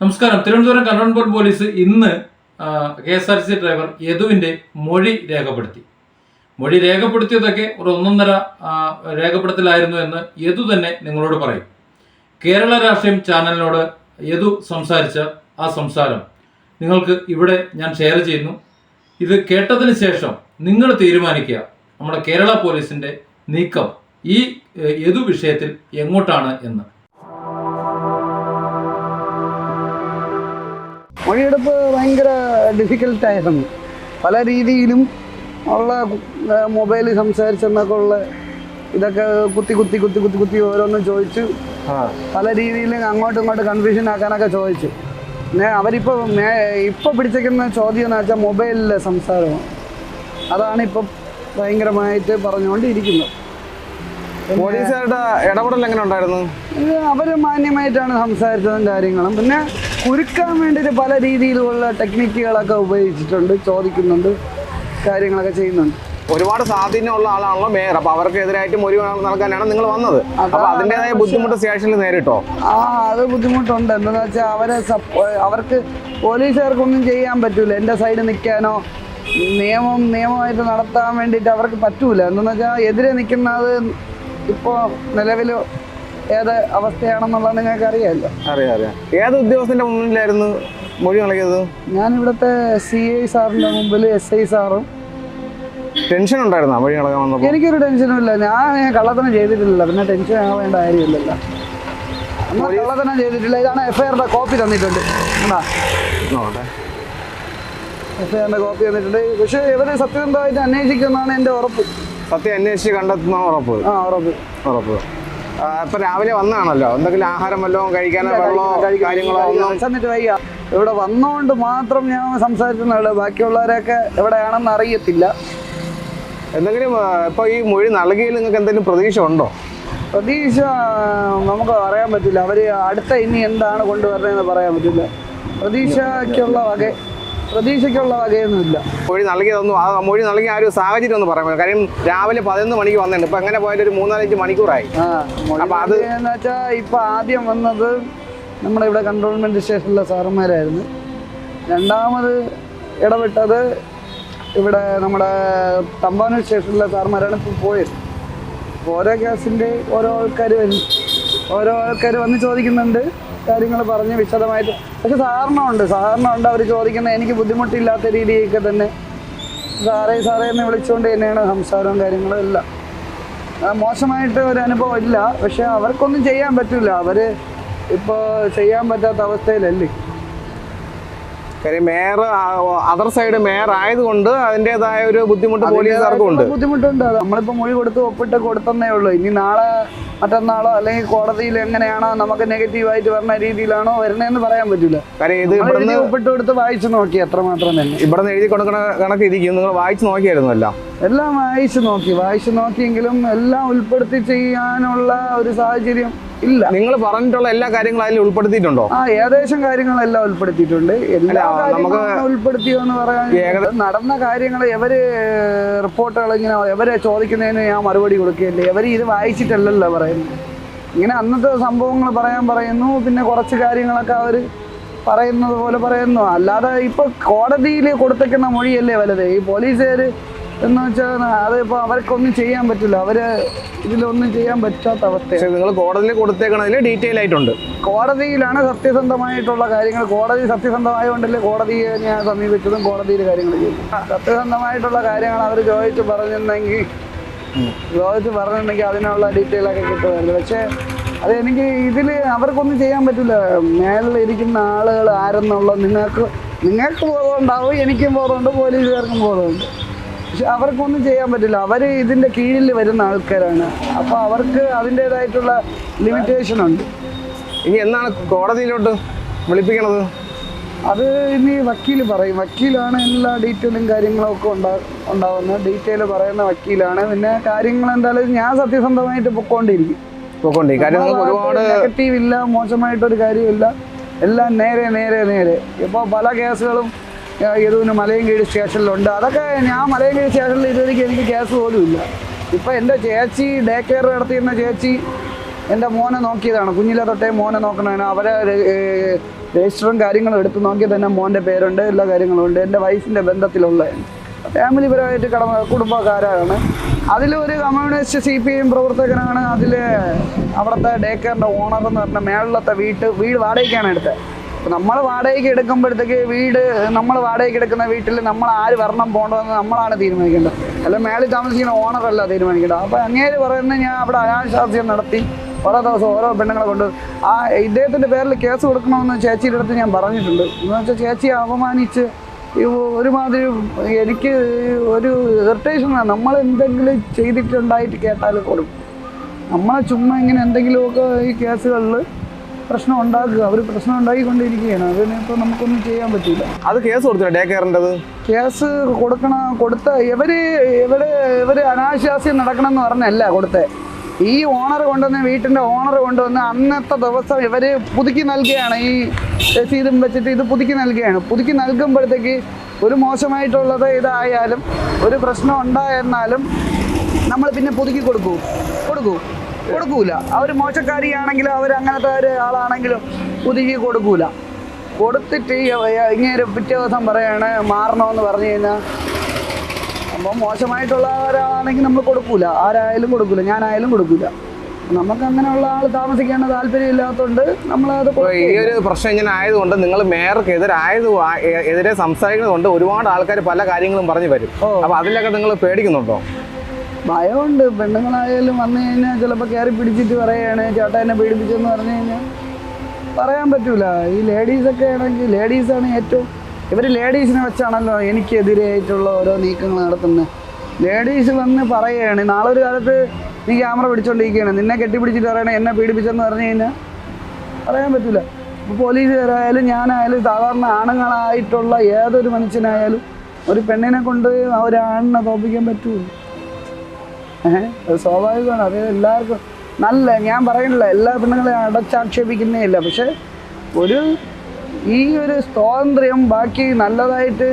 നമസ്കാരം. Thiruvananthapuram cantonment police ഇന്ന് K S R C driver യദുവിന്റെ മൊഴി രേഖപ്പെടുത്തി. മൊഴി രേഖപ്പെടുത്തിയതൊക്കെ ഒരു ഒന്നൊന്നര രേഖപ്പെടുത്തലായിരുന്നു എന്ന് യദു തന്നെ നിങ്ങളോട് പറയും. കേരള രാഷ്ട്രീയം ചാനലിനോട് യദു സംസാരിച്ച ആ സംസാരം നിങ്ങൾക്ക് ഇവിടെ ഞാൻ ഷെയർ ചെയ്യുന്നു. ഇത് കേട്ടതിന് ശേഷം നിങ്ങൾ തീരുമാനിക്കുക നമ്മുടെ കേരള പോലീസിന്റെ നീക്കം ഈ യദു വിഷയത്തിൽ എങ്ങോട്ടാണ് എന്ന്. മൊഴിയെടുപ്പ് ഭയങ്കര ഡിഫിക്കൽട്ടായിരുന്നു പല രീതിയിലും ഉള്ള മൊബൈലിൽ സംസാരിച്ചെന്നൊക്കെ ഉള്ള ഇതൊക്കെ കുത്തി കുത്തി കുത്തി കുത്തി കുത്തി ഓരോന്നും ചോദിച്ചു പല രീതിയിലും അങ്ങോട്ടും ഇങ്ങോട്ടും കൺഫ്യൂഷൻ ആക്കാനൊക്കെ ചോദിച്ചു. അവരിപ്പോൾ മേ ഇപ്പോൾ പിടിച്ചേക്കുന്ന ചോദ്യം എന്ന് വെച്ചാൽ മൊബൈലിലെ സംസാരമാണ്. അതാണ് ഇപ്പം ഭയങ്കരമായിട്ട് പറഞ്ഞുകൊണ്ടിരിക്കുന്നത്. പോലീസുകാരുടെ ഇടപെടൽ എങ്ങനെ ഉണ്ടായിരുന്നു? അവർ അവർ മാന്യമായിട്ടാണ് സംസാരിച്ചതും കാര്യങ്ങളും. പിന്നെ കുരുക്കാൻ വേണ്ടിയിട്ട് പല രീതിയിലുള്ള ടെക്നിക്കുകളൊക്കെ ഉപയോഗിച്ചിട്ടുണ്ട് ചോദിക്കുന്നുണ്ട് കാര്യങ്ങളൊക്കെ ചെയ്യുന്നുണ്ട്. ഒരുപാട് സ്വാധീനമുള്ള ആളാണല്ലോ മേയർ. അപ്പൊ അവർക്ക് എതിരായിട്ട് മൊഴി നൽകാനാണ് നിങ്ങൾ വന്നത്. അപ്പൊ അതിന്റേതായ ബുദ്ധിമുട്ട് സ്റ്റേഷനിൽ നേരിട്ടോ? ആ അത് ബുദ്ധിമുട്ടുണ്ട്. എന്താണെന്ന് വെച്ചാൽ അവരെ അവർക്ക് പോലീസുകാർക്കൊന്നും ചെയ്യാൻ പറ്റൂല. എന്റെ സൈഡ് നിൽക്കാനോ നിയമം നിയമമായിട്ട് നടത്താൻ വേണ്ടിയിട്ട് അവർക്ക് പറ്റൂല. എന്താണെന്ന് വെച്ചാൽ എതിരെ നിൽക്കുന്നത് ഇപ്പോൾ നിലവിൽ ഏത് അവസ്ഥയാണെന്നുള്ളത് നിങ്ങൾക്ക് അറിയാമല്ലോ. അറിയാം അറിയാം. ഏത് ഉദ്യോഗസ്ഥന്റെ മുന്നിലായിരുന്നു മൊഴി നൽകിയത്? ഞാൻ ഇവിടുത്തെ സി ഐ സാറിന്റെ മുമ്പിൽ എസ് ഐ സാറും. ടെൻഷൻ ഉണ്ടായിരുന്നോ മൊഴി നൽകാൻ വന്നപ്പോൾ എനിക്കൊരു ടെൻഷനും ഇല്ല. ഞാൻ കള്ളത്തനം ചെയ്തിട്ടില്ല പിന്നെ ടെൻഷൻ ആവേണ്ട കാര്യമില്ലല്ലോ. നമ്മൾ കള്ളത്തനം ചെയ്തിട്ടില്ല. ഇതാണ് എഫ്ഐആറിന്റെ കോപ്പി തന്നിട്ടുണ്ട്. എഫ്ഐആറിന്റെ നോക്കട്ടെ. കോപ്പി തന്നിട്ടുണ്ട്. പക്ഷേ ഇവർ സത്യസന്ധമായിട്ട് അന്വേഷിക്കുമെന്നാണ് എന്റെ ഉറപ്പ്. സത്യം അന്വേഷിച്ച് കണ്ടെത്തുന്ന ഉറപ്പ്. ആ ഉറപ്പ്. ഉറപ്പ്. ഇപ്പൊ രാവിലെ വന്നാണല്ലോ. എന്തെങ്കിലും ആഹാരം വല്ലതും കഴിക്കാനോ വെള്ളമോ കാര്യങ്ങളോ ഒന്നും? എന്നിട്ട് വയ്യ. ഇവിടെ വന്നുകൊണ്ട് മാത്രം ഞാൻ സംസാരിക്കുന്നുള്ളൂ ബാക്കിയുള്ളവരൊക്കെ എവിടെയാണെന്ന് അറിയത്തില്ല. എന്തെങ്കിലും ഇപ്പൊ ഈ മൊഴി നൽകിയിൽ നിങ്ങൾക്ക് എന്തെങ്കിലും പ്രതീക്ഷ ഉണ്ടോ? പ്രതീക്ഷ നമുക്ക് പറയാൻ പറ്റില്ല. അവർ അടുത്ത ഇനി എന്താണ് കൊണ്ടുവരണതെന്ന് പറയാൻ പറ്റില്ല. പ്രതീക്ഷയ്ക്കുള്ള വക പ്രതീക്ഷയ്ക്കുള്ള വകയൊന്നുമില്ല. മൊഴി നൽകിയതൊന്നും ആ മൊഴി നൽകിയ ആ ഒരു സാഹചര്യം ഒന്ന് പറയാൻ കാര്യം രാവിലെ പതിനൊന്ന് മണിക്ക് വന്നിട്ടുണ്ട്. ഇപ്പൊ എങ്ങനെ പോയാലും ഒരു മൂന്നാലഞ്ച് മണിക്കൂറായി. അപ്പൊ അത് എന്ന് വെച്ചാൽ ഇപ്പൊ ആദ്യം വന്നത് നമ്മുടെ ഇവിടെ കൺട്രോൾമെന്റ് സ്റ്റേഷനിലെ സാറന്മാരായിരുന്നു. രണ്ടാമത് ഇടപെട്ടത് ഇവിടെ നമ്മുടെ തമ്പാനൂർ സ്റ്റേഷനിലെ സാറന്മാരാണ് ഇപ്പോൾ പോയത്. ഓരോ കേസിന്റെ ഓരോ ആൾക്കാർ വരും. ഓരോ ആൾക്കാർ വന്ന് ചോദിക്കുന്നുണ്ട്. കാര്യങ്ങൾ പറഞ്ഞ് വിശദമായിട്ട്. പക്ഷെ സഹകരണമുണ്ട് ഉണ്ട് അവർ ചോദിക്കുന്നത് എനിക്ക് ബുദ്ധിമുട്ടില്ലാത്ത രീതിയൊക്കെ തന്നെ. സാറേ സാറേ എന്ന് വിളിച്ചുകൊണ്ട് തന്നെയാണ് സംസാരവും കാര്യങ്ങളും എല്ലാം. മോശമായിട്ട് ഒരു അനുഭവം ഇല്ല. പക്ഷെ അവർക്കൊന്നും ചെയ്യാൻ പറ്റില്ല അവർ ഇപ്പോൾ ചെയ്യാൻ പറ്റാത്ത അവസ്ഥയിലല്ലേ? കാര്യം മേയർ അതർ സൈഡ് മേയർ ആയതുകൊണ്ട് അതിന്റെതായ ഒരു ബുദ്ധിമുട്ട് പോലീസുകാർക്കും ഉണ്ട്. ബുദ്ധിമുട്ടുണ്ട്. നമ്മളിപ്പോ നമ്മളിപ്പോൾ മൊഴി കൊടുത്ത് ഒപ്പിട്ട് കൊടുത്തന്നേ ഉള്ളൂ. ഇനി നാളെ മറ്റന്നാളോ അല്ലെങ്കിൽ കോടതിയിൽ എങ്ങനെയാണോ നമുക്ക് നെഗറ്റീവായിട്ട് വരുന്ന രീതിയിലാണോ വരുന്നതെന്ന് പറയാൻ പറ്റില്ല കാര്യം ഇത് ഇവിടുന്ന് ഒപ്പിട്ട് കൊടുത്ത് വായിച്ചു നോക്കി എത്രമാത്രം തന്നെ. ഇവിടുന്ന് എഴുതി കൊടുക്കണ കണക്ക് ഇരിക്കും. നിങ്ങൾ വായിച്ചു നോക്കിയായിരുന്നു എല്ലാം. എല്ലാം വായിച്ചു നോക്കി. വായിച്ചു നോക്കിയെങ്കിലും എല്ലാം ഉൾപ്പെടുത്തി ചെയ്യാനുള്ള ഒരു സാഹചര്യം ഇല്ല. നിങ്ങൾ പറഞ്ഞിട്ടുള്ള എല്ലാ കാര്യങ്ങളും അതിൽ ഉൾപ്പെടുത്തിയിട്ടുണ്ടോ? ആ ഏകദേശം കാര്യങ്ങളെല്ലാം ഉൾപ്പെടുത്തിയിട്ടുണ്ട്. എല്ലാ നമുക്ക് ഉൾപ്പെടുത്തിയോ എന്ന് പറയാൻ നടന്ന കാര്യങ്ങൾ എവര് റിപ്പോർട്ടുകൾ ഇങ്ങനെ എവരെ ചോദിക്കുന്നതിന് ഞാൻ മറുപടി കൊടുക്കുകയല്ലേ എവര് ഇത് വായിച്ചിട്ടല്ലല്ലോ പറയുന്നത്. ഇങ്ങനെ അന്നത്തെ സംഭവങ്ങൾ പറയാൻ പറയുന്നു പിന്നെ കുറച്ച് കാര്യങ്ങളൊക്കെ അവർ പറയുന്നത് പോലെ പറയുന്നു. അല്ലാതെ ഇപ്പൊ കോടതിയിൽ കൊടുത്തേക്കുന്ന മൊഴിയല്ലേ വലുത്. ഈ പോലീസുകാർ എന്ന് വെച്ചാൽ അതിപ്പോൾ അവർക്കൊന്നും ചെയ്യാൻ പറ്റില്ല. അവർ ഇതിലൊന്നും ചെയ്യാൻ പറ്റാത്ത അവസ്ഥയാണ് നിങ്ങൾ കോടതിയിൽ കൊടുത്തേക്കണതിൽ ഡീറ്റെയിൽ ആയിട്ടുണ്ട്. കോടതിയിലാണ് സത്യസന്ധമായിട്ടുള്ള കാര്യങ്ങൾ. കോടതി സത്യസന്ധമായതുകൊണ്ടല്ലേ കോടതിയെ ഞാൻ സമീപിച്ചതും കോടതിയിൽ കാര്യങ്ങൾ ചെയ്തു. സത്യസന്ധമായിട്ടുള്ള കാര്യങ്ങൾ അവർ ചോദിച്ച് പറഞ്ഞിരുന്നെങ്കിൽ ചോദിച്ച് പറഞ്ഞിട്ടുണ്ടെങ്കിൽ അതിനുള്ള ഡീറ്റെയിൽ ഒക്കെ കിട്ടുമായിരുന്നു. പക്ഷേ അത് എനിക്ക് ഇതിൽ അവർക്കൊന്നും ചെയ്യാൻ പറ്റില്ല. മേളിൽ ഇരിക്കുന്ന ആളുകൾ ആരെന്നുള്ള നിങ്ങൾക്ക് നിങ്ങൾക്ക് ബോധമുണ്ടാവും എനിക്കും ബോധമുണ്ട് പോലീസുകാർക്കും ബോധമുണ്ട് പക്ഷെ അവർക്കൊന്നും ചെയ്യാൻ പറ്റില്ല. അവർ ഇതിന്റെ കീഴിൽ വരുന്ന ആൾക്കാരാണ്. അപ്പോൾ അവർക്ക് അതിന്റേതായിട്ടുള്ള ലിമിറ്റേഷൻ ഉണ്ട്. ഇനി എന്നാണ് കോടതിയിലോട്ട് വിളിപ്പിക്കണത്? അത് ഇനി വക്കീൽ പറയും. വക്കീലാണ് എല്ലാ ഡീറ്റെയിലും കാര്യങ്ങളും ഒക്കെ ഉണ്ടാ ഉണ്ടാവുന്നത്. ഡീറ്റെയിൽ പറയുന്ന വക്കീലാണ്. പിന്നെ കാര്യങ്ങൾ എന്തായാലും ഞാൻ സത്യസന്ധമായിട്ട് പൊക്കോണ്ടിരിക്കും. പൊക്കോണ്ടിരിക്കും കാര്യം ഒരുപാട് നെഗറ്റീവ് ഇല്ല മോശമായിട്ടൊരു കാര്യമില്ല. എല്ലാം നേരെ നേരെ നേരെ. ഇപ്പോൾ പല കേസുകളും യദുവിന് മലയൻകീഴ് സ്റ്റേഷനിലുണ്ട്. അതൊക്കെ ഞാൻ മലയൻകീഴ് സ്റ്റേഷനിൽ ഇതുവരെയ്ക്ക് എനിക്ക് കേസ് പോലും ഇല്ല. ഇപ്പം എന്റെ ചേച്ചി ഡേ കെയർ നടത്തിയിരുന്ന ചേച്ചി എന്റെ മോനെ നോക്കിയതാണ്. കുഞ്ഞിലെ തൊട്ടേ മോനെ നോക്കണതാണ്. അവരെ രജിസ്റ്ററും കാര്യങ്ങളും എടുത്ത് നോക്കിയാൽ തന്നെ മോന്റെ പേരുണ്ട് എല്ലാ കാര്യങ്ങളും ഉണ്ട്. എന്റെ വൈഫിന്റെ ബന്ധത്തിലുള്ള ഫാമിലി പരമായിട്ട് കടമ കുടുംബക്കാരാണ്. അതിലൊരു കമ്മ്യൂണിസ്റ്റ് സി പി എം പ്രവർത്തകനാണ്. അതിൽ അവിടുത്തെ ഡേ കെയറിന്റെ ഓണർ എന്ന് പറഞ്ഞ മേളിലത്തെ വീട്ട് വീട് വാടകയ്ക്കാണ് എടുത്തത് അപ്പോൾ നമ്മൾ വാടകയ്ക്ക് എടുക്കുമ്പോഴത്തേക്ക് വീട് നമ്മൾ വാടകയ്ക്ക് എടുക്കുന്ന വീട്ടിൽ നമ്മൾ ആര് വരണം പോകണമെന്ന് നമ്മളാണ് തീരുമാനിക്കേണ്ടത്. അല്ല മേളിൽ താമസിക്കുന്ന ഓണറല്ല തീരുമാനിക്കേണ്ടത്. അപ്പോൾ അങ്ങേര് പറയുന്നത് ഞാൻ അവിടെ അനാശാസ്യം നടത്തി ഓരോ ദിവസം ഓരോ പെണ്ണുങ്ങളെ കൊണ്ട് ആ ഇദ്ദേഹത്തിന്റെ പേരിൽ കേസ് കൊടുക്കണമെന്ന് ചേച്ചിയുടെ അടുത്ത് ഞാൻ പറഞ്ഞിട്ടുണ്ട്. എന്ന് വെച്ചാൽ ചേച്ചിയെ അപമാനിച്ച് ഒരുമാതിരി എനിക്ക് ഒരു ഇറിറ്റേഷനാണ് നമ്മൾ എന്തെങ്കിലും ചെയ്തിട്ടുണ്ടായിട്ട് കേട്ടാൽ കൊടുക്കും. നമ്മളെ ചുമ്മാ ഇങ്ങനെ എന്തെങ്കിലുമൊക്കെ ഈ കേസുകളിൽ പ്രശ്നം ഉണ്ടാക്കുക അവർ പ്രശ്നം ഉണ്ടാക്കിക്കൊണ്ടിരിക്കുകയാണ് അതിനിപ്പോൾ നമുക്കൊന്നും ചെയ്യാൻ പറ്റില്ല. അത് കേസ് കൊടുത്തില്ല ഡേ കെയറിന്റെത് കേസ് കൊടുക്കണ കൊടുത്ത ഇവർ ഇവർ ഇവർ അനാശാസ്യം നടക്കണം എന്ന് പറഞ്ഞല്ല കൊടുത്തേ. ഈ ഓണർ കൊണ്ടുവന്ന് വീട്ടിന്റെ ഓണർ കൊണ്ടുവന്ന് അന്നത്തെ ദിവസം ഇവർ പുതുക്കി നൽകുകയാണ്. ഈ രസീതും വെച്ചിട്ട് ഇത് പുതുക്കി നൽകുകയാണ്. പുതുക്കി നൽകുമ്പോഴത്തേക്ക് ഒരു മോശമായിട്ടുള്ളത് ഇതായാലും ഒരു പ്രശ്നം ഉണ്ടായെന്നാലും നമ്മൾ പിന്നെ പുതുക്കി കൊടുക്കൂ. കൊടുക്കൂ. കൊടുക്കൂല. അവർ മോശക്കാരിയാണെങ്കിലും അവർ അങ്ങനത്തെ ഒരു ആളാണെങ്കിലും പുതുക്കി കൊടുക്കൂല. കൊടുത്തിട്ട് ഇങ്ങനെ പിറ്റേ ദിവസം പറയാണ് മാറണമെന്ന് പറഞ്ഞു കഴിഞ്ഞാൽ അപ്പോൾ മോശമായിട്ടുള്ള ഒരാളാണെങ്കിൽ നമ്മൾ കൊടുക്കൂല. ആരായാലും കൊടുക്കൂല. ഞാനായാലും കൊടുക്കൂല. നമുക്ക് അങ്ങനെയുള്ള ആൾ താമസിക്കേണ്ട താല്പര്യം ഇല്ലാത്തതുകൊണ്ട് നമ്മളത് ഇപ്പൊ ഈ ഒരു പ്രശ്നം ഇങ്ങനെ ആയതുകൊണ്ട് നിങ്ങൾ മേയർക്ക് എതിരായത് ആ- എതിരെ സംസാരിക്കുന്നതുകൊണ്ട് ഒരുപാട് ആൾക്കാർ പല കാര്യങ്ങളും പറഞ്ഞു വരും. അപ്പൊ അതിലൊക്കെ നിങ്ങൾ പേടിക്കുന്നുണ്ടോ? ഭയമുണ്ട്. പെണ്ണുങ്ങളായാലും വന്നു കഴിഞ്ഞാൽ ചിലപ്പോൾ കയറി പിടിച്ചിട്ട് പറയുകയാണ് ചേട്ടാ എന്നെ പീഡിപ്പിച്ചെന്ന് പറഞ്ഞു കഴിഞ്ഞാൽ പറയാൻ പറ്റൂല. ഈ ലേഡീസൊക്കെ ആണെങ്കിൽ ലേഡീസാണ് ഏറ്റവും ഇവർ ലേഡീസിനെ വെച്ചാണല്ലോ എനിക്കെതിരായിട്ടുള്ള ഓരോ നീക്കങ്ങൾ നടത്തുന്നത് ലേഡീസ് വന്ന് പറയുകയാണ് നാളെ ഒരു കാലത്ത് നീ ക്യാമറ പിടിച്ചോണ്ടിരിക്കുകയാണ്. നിന്നെ കെട്ടിപ്പിടിച്ചിട്ട് പറയണേ എന്നെ പീഡിപ്പിച്ചെന്ന് പറഞ്ഞു കഴിഞ്ഞാൽ പറയാൻ പറ്റില്ല ഇപ്പോൾ പോലീസുകാരായാലും ഞാനായാലും സാധാരണ ആണുങ്ങളായിട്ടുള്ള ഏതൊരു മനുഷ്യനായാലും ഒരു പെണ്ണിനെ കൊണ്ട് ഒരാണിനെ തോപ്പിക്കാൻ പറ്റുമോ ഏഹ് അത് സ്വാഭാവികമാണ്. അത് എല്ലാവർക്കും നല്ല ഞാൻ പറയുന്നില്ല എല്ലാ പെണ്ണുങ്ങളെയും അടച്ചാക്ഷേപിക്കുന്നേ ഇല്ല. പക്ഷെ ഒരു ഈ ഒരു സ്വാതന്ത്ര്യം ബാക്കി നല്ലതായിട്ട്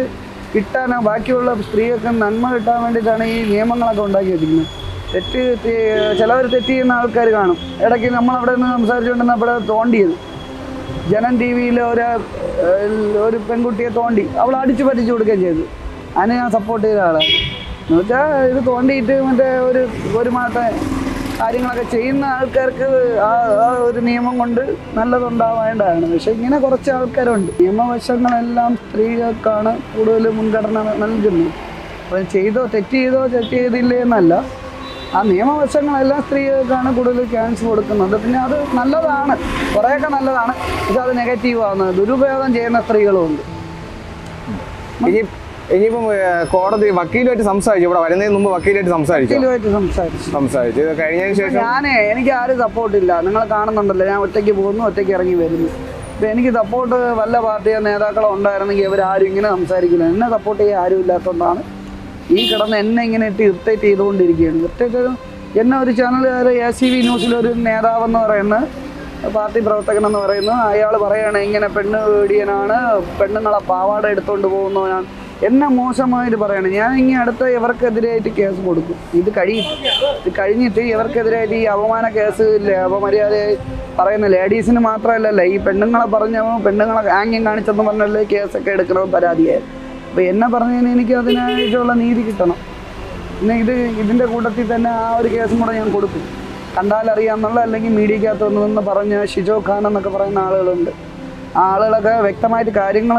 കിട്ടാനോ ബാക്കിയുള്ള സ്ത്രീകൾക്ക് നന്മ കിട്ടാൻ വേണ്ടിയിട്ടാണ് ഈ നിയമങ്ങളൊക്കെ ഉണ്ടാക്കി വെച്ചിരിക്കുന്നത്. തെറ്റ് ചിലവർ തെറ്റ് ചെയ്യുന്ന ആൾക്കാർ കാണും. ഇടയ്ക്ക് നമ്മളവിടെ നിന്ന് സംസാരിച്ചുകൊണ്ടിരുന്ന അവിടെ തോണ്ടിയത് ജനം ടി വിയിൽ ഒരു ഒരു പെൺകുട്ടിയെ തോണ്ടി അവൾ അടിച്ചു പറ്റിച്ചു കൊടുക്കുകയും ചെയ്തു. അതിന് ഞാൻ സപ്പോർട്ട് ചെയ്ത ആളാണ്. എന്ന് വെച്ചാൽ ഇത് തോണ്ടിയിട്ട് മറ്റേ ഒരു ഒരു മാസത്തെ കാര്യങ്ങളൊക്കെ ചെയ്യുന്ന ആൾക്കാർക്ക് ആ ഒരു നിയമം കൊണ്ട് നല്ലതുണ്ടാവേണ്ടതാണ്. പക്ഷെ ഇങ്ങനെ കുറച്ച് ആൾക്കാരുണ്ട്. നിയമവശങ്ങളെല്ലാം സ്ത്രീകൾക്കാണ് കൂടുതൽ മുൻഗണന നൽകുന്നത്. അപ്പം ചെയ്തോ തെറ്റ് ചെയ്തോ തെറ്റ് ചെയ്തില്ലേ എന്നല്ല. ആ നിയമവശങ്ങളെല്ലാം സ്ത്രീകൾക്കാണ് കൂടുതൽ ചാൻസ് കൊടുക്കുന്നത്. പിന്നെ അത് നല്ലതാണ്. കുറേയൊക്കെ നല്ലതാണ്. പക്ഷെ അത് നെഗറ്റീവ് ആവുന്നത് ദുരുപയോഗം ചെയ്യുന്ന സ്ത്രീകളുമുണ്ട്. ഇനി ഇനിയിപ്പം കോടതി വക്കീലുമായിട്ട് സംസാരിച്ചു? ഇവിടെ വരുന്നതിന് മുമ്പ് വക്കീലായിട്ട് സംസാരിച്ചു? വക്കീലുമായിട്ട് സംസാരിച്ചു. സംസാരിച്ചു. ഇത് കഴിഞ്ഞതിന് ശേഷം? ഞാനേ എനിക്ക് ആരും സപ്പോർട്ടില്ല നിങ്ങൾ കാണുന്നുണ്ടല്ലോ. ഞാൻ ഒറ്റയ്ക്ക് പോകുന്നു ഒറ്റയ്ക്ക് ഇറങ്ങി വരുന്നു. ഇപ്പം എനിക്ക് സപ്പോർട്ട് വല്ല പാർട്ടിയോ നേതാക്കളോ ഉണ്ടായിരുന്നെങ്കിൽ അവരാരും ഇങ്ങനെ സംസാരിക്കില്ല. എന്നെ സപ്പോർട്ട് ചെയ്യാൻ ആരും ഇല്ലാത്തതുകൊണ്ടാണ് ഈ കിടന്ന് എന്നെ ഇങ്ങനെ ഇട്ട് ഇറിറ്റേറ്റ് ചെയ്തുകൊണ്ടിരിക്കുകയാണ്. ഇറിറ്റേറ്റ് എന്നെ ഒരു ചാനലുകാർ എ സി വി ന്യൂസിലൊരു നേതാവെന്ന് പറയുന്ന പാർട്ടി പ്രവർത്തകൻ എന്ന് പറയുന്നു അയാൾ പറയുകയാണ് ഇങ്ങനെ പെണ്ണ് പേടിയനാണ് പെണ്ണുങ്ങളെ പാവാട എടുത്തുകൊണ്ട് പോകുന്നവനാണ് എന്നെ മോശമായിട്ട് പറയണം? ഞാൻ ഇനി അടുത്ത ഇവർക്കെതിരായിട്ട് കേസ് കൊടുക്കും. ഇത് കഴിയും ഇത് കഴിഞ്ഞിട്ട് ഇവർക്കെതിരായിട്ട് ഈ അപമാന കേസ് അപമര്യാദ പറയുന്ന ലേഡീസിന് മാത്രമല്ലല്ല ഈ പെണ്ണുങ്ങളെ പറഞ്ഞ പെണ്ണുങ്ങളെ ആംഗ്യം കാണിച്ചെന്ന് പറഞ്ഞല്ലേ കേസൊക്കെ എടുക്കണം പരാതിയായിരുന്നു അപ്പോൾ എന്നെ പറഞ്ഞതിന് എനിക്ക് അതിനായിട്ടുള്ള നീതി കിട്ടണം. പിന്നെ ഇത് ഇതിന്റെ കൂട്ടത്തിൽ തന്നെ ആ ഒരു കേസും കൂടെ ഞാൻ കൊടുക്കും. കണ്ടാലറിയാമെന്നുള്ള അല്ലെങ്കിൽ മീഡിയക്കകത്ത് വന്നതെന്ന് പറഞ്ഞ ഷിജോ ഖാൻ എന്നൊക്കെ പറയുന്ന ആളുകളുണ്ട്. ആളുകളൊക്കെ വ്യക്തമായിട്ട് കാര്യങ്ങൾ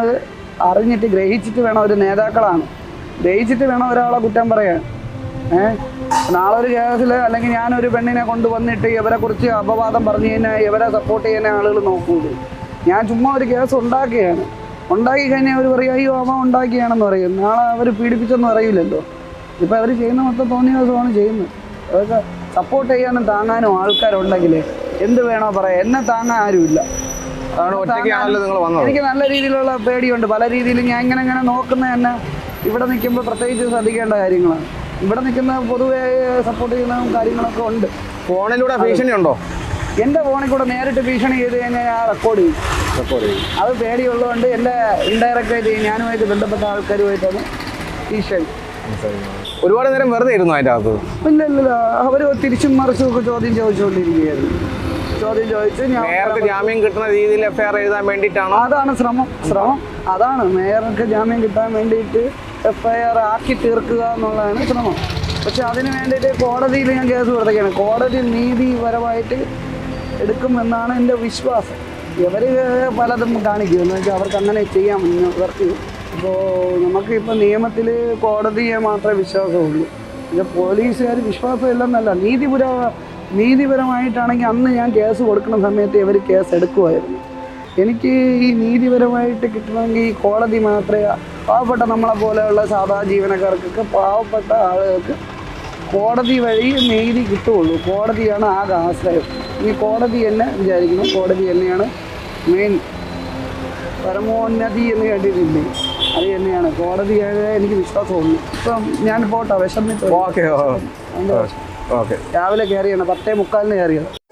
അറിഞ്ഞിട്ട് ഗ്രഹിച്ചിട്ട് വേണം ഒരു നേതാക്കളാണ്. ഗ്രഹിച്ചിട്ട് വേണം ഒരാളെ കുറ്റം പറയാൻ. ഏഹ് നാളെ ഒരു കേസിൽ അല്ലെങ്കിൽ ഞാനൊരു പെണ്ണിനെ കൊണ്ടുവന്നിട്ട് ഇവരെ കുറിച്ച് അപവാദം പറഞ്ഞു കഴിഞ്ഞാൽ ഇവരെ സപ്പോർട്ട് ചെയ്യുന്ന ആളുകൾ നോക്കൂലേ ഞാൻ ചുമ്മാ ഒരു കേസ് ഉണ്ടാക്കുകയാണ്. ഉണ്ടാക്കി കഴിഞ്ഞാൽ അവർ പറയും അയ്യോ അവ ഉണ്ടാക്കിയാണെന്ന് പറയും. നാളെ അവർ പീഡിപ്പിച്ചെന്ന് അറിയില്ലല്ലോ ഇപ്പം അവർ ചെയ്യുന്ന മൊത്തം തോന്നിയ ദിവസമാണ് ചെയ്യുന്നത്. അതൊക്കെ സപ്പോർട്ട് ചെയ്യാനും താങ്ങാനും ആൾക്കാരുണ്ടെങ്കിൽ എന്ത് വേണോ പറയാം. എന്നെ താങ്ങാൻ ആരുമില്ല. ഒറ്റയ്ക്കാണല്ലോ നിങ്ങൾ വന്നത്. എനിക്ക് നല്ല രീതിയിലുള്ള പേടിയുണ്ട്. പല രീതിയിലും ഞാൻ ഇങ്ങനെ ഇങ്ങനെ നോക്കുന്ന തന്നെ ഇവിടെ നിൽക്കുമ്പോൾ പ്രത്യേകിച്ച് ശ്രദ്ധിക്കേണ്ട കാര്യങ്ങളാണ്. ഇവിടെ നിൽക്കുന്ന പൊതുവെ സപ്പോർട്ട് ചെയ്യുന്ന കാര്യങ്ങളൊക്കെ ഉണ്ട്. ഫോണിലൂടെ ഭീഷണി ഉണ്ടോ? എന്റെ ഫോണിൽ കൂടെ നേരിട്ട് ഭീഷണി ചെയ്ത് കഴിഞ്ഞാൽ ഞാൻ റെക്കോർഡ് ചെയ്യും. റെക്കോർഡ് ചെയ്യും. അത് പേടിയുള്ളതുകൊണ്ട് എന്റെ ഇൻഡയറക്റ്റായിട്ട് ഞാനുമായിട്ട് ബന്ധപ്പെട്ട ആൾക്കാരുമായിട്ടാണ് ഭീഷണി ഒരുപാട് നേരം വെറുതെ ഇരുന്നു അതിന്റെ അകത്ത്? ഇല്ല ഇല്ല അവർ തിരിച്ചും മറിച്ചും ഒക്കെ ചോദ്യം ചോദിച്ചുകൊണ്ടിരിക്കുകയായിരുന്നു. ചോദ്യം ചോദിച്ച് മേയർക്ക് ജാമ്യം കിട്ടുന്ന രീതിയിൽ എഫ്ഐആർ എഴുതാൻ വേണ്ടിയിട്ടാണോ? അതാണ് ശ്രമം ശ്രമം. അതാണ് മേയർക്ക് ജാമ്യം കിട്ടാൻ വേണ്ടിയിട്ട് എഫ്ഐആർ ആക്കി തീർക്കുക എന്നുള്ളതാണ് ശ്രമം. പക്ഷെ അതിന് വേണ്ടിയിട്ട് കോടതിയിൽ ഞാൻ കേസ് കൊടുത്തേക്കാണ്. കോടതി നീതിപരമായിട്ട് എടുക്കുമെന്നാണ് എന്റെ വിശ്വാസം. ഇവർ പലതും കാണിക്കും. എന്ന് വെച്ചാൽ അവർക്ക് അങ്ങനെ ചെയ്യാൻ ഇവർക്ക് ഇപ്പോൾ നമുക്കിപ്പോൾ നിയമത്തിൽ കോടതിയെ മാത്രമേ വിശ്വാസമുള്ളൂ. ഇത് പോലീസുകാർ വിശ്വാസമില്ലെന്നല്ല. നീതിപുര നീതിപരമായിട്ടാണെങ്കിൽ അന്ന് ഞാൻ കേസ് കൊടുക്കുന്ന സമയത്ത് ഇവർ കേസ് എടുക്കുമായിരുന്നു. എനിക്ക് ഈ നീതിപരമായിട്ട് കിട്ടണമെങ്കിൽ ഈ കോടതി മാത്രമേ പാവപ്പെട്ട നമ്മളെ പോലെയുള്ള സാധാ ജീവനക്കാർക്കൊക്കെ പാവപ്പെട്ട ആളുകൾക്ക് കോടതി വഴി നീതി കിട്ടുകയുള്ളൂ. കോടതിയാണ് ആകെ ആശ്രയം. ഈ കോടതി തന്നെ വിചാരിക്കുന്നു. കോടതി തന്നെയാണ് മെയിൻ പരമോന്നതി എന്ന് കേട്ടിട്ടില്ലേ? അത് തന്നെയാണ്. കോടതിയായ എനിക്ക് വിശ്വാസമുള്ളൂ ഇപ്പം ഞാൻ പോട്ടെ വിഷമിച്ചു ഓക്കെ ഓക്കെ. രാവിലെ കയറിയാണ്. പത്തേ മുക്കാലിന് കയറിയത്